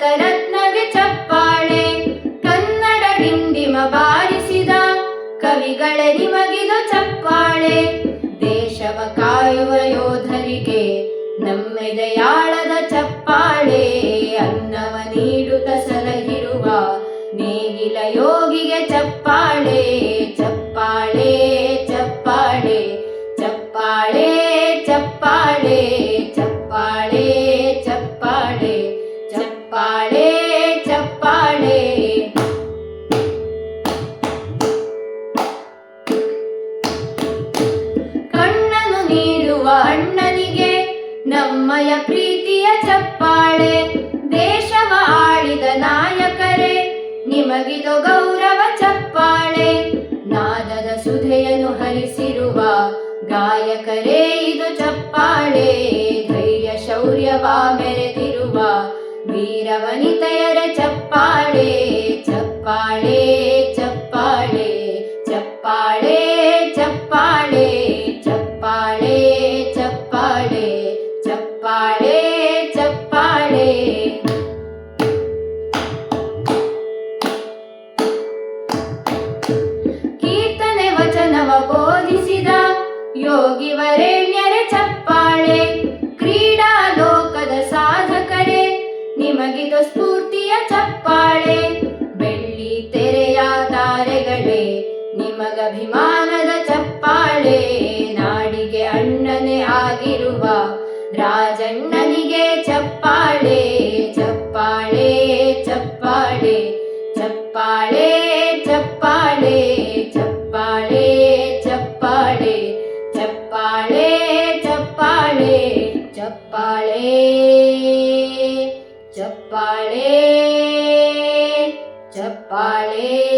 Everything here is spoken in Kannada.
ರತ್ನಗೆ ಚಪ್ಪಾಳೆ. ಕನ್ನಡ ಡಿಂಡಿಮ ಬಾರಿಸಿದ ಕವಿಗಳ ನಿಮಗಿದು ಚಪ್ಪಾಳೆ. ದೇಶವ ಕಾಯುವ ಯೋಧರಿಗೆ ನಮ್ಮೆದೆಯಾಳದ ಚಪ್ಪಾಳೆ. ಅನ್ನವ ನೀಡುತ್ತ ಸಲಹಿರುವ ನೇಗಿಲ ಯೋಗಿಗೆ ಚಪ್ಪಾಳೆ. ಚಪ್ಪಾಳೆ ಚಪ್ಪಾಳೆ ಚಪ್ಪಾಳೆ. ನೀಡುವ ಅಣ್ಣನಿಗೆ ನಮ್ಮಯ ಪ್ರೀತಿಯ ಚಪ್ಪಾಳೆ, ದೇಶವ ಆಳಿದ ನಾಯಕರೇ, ನಿಮಗಿದು ಗೌರವ ಚಪ್ಪಾಳೆ. ನಾದದ ಸುಧೆಯನ್ನು ಹರಿಸಿರುವ ಗಾಯಕರೇ ಇದು ಚಪ್ಪಾಳೆ. ಧೈರ್ಯ ಶೌರ್ಯವ ಮೆರೆದಿರುವ ವೀರವನಿತೆಯರ ಚಪ್ಪಾಳೆ ಚಪ್ಪಾಳೆ. ಯೋಗಿ ವರೆಣ್ಯರ ಚಪ್ಪಾಳೆ, ಕ್ರೀಡಾ ಲೋಕದ ಸಾಧಕರೆ ನಿಮಗಿದು ಸ್ಫೂರ್ತಿಯ ಚಪ್ಪಾಳೆ, ಬೆಳ್ಳಿ ತೆರೆಯ ತಾರೆಗಳೇ ನಿಮಗಭಿಮಾನದ ಚಪ್ಪಾಳೆ, ನಾಡಿಗೆ ಅಣ್ಣನೇ ಆಗಿರುವ ರಾಜಣ್ಣನಿಗೆ ಚಪ್ಪಾಳೆ. ಚಪ್ಪಾಳೆ ಚಪ್ಪಾಳೆ ಚಪ್ಪಾಳೆ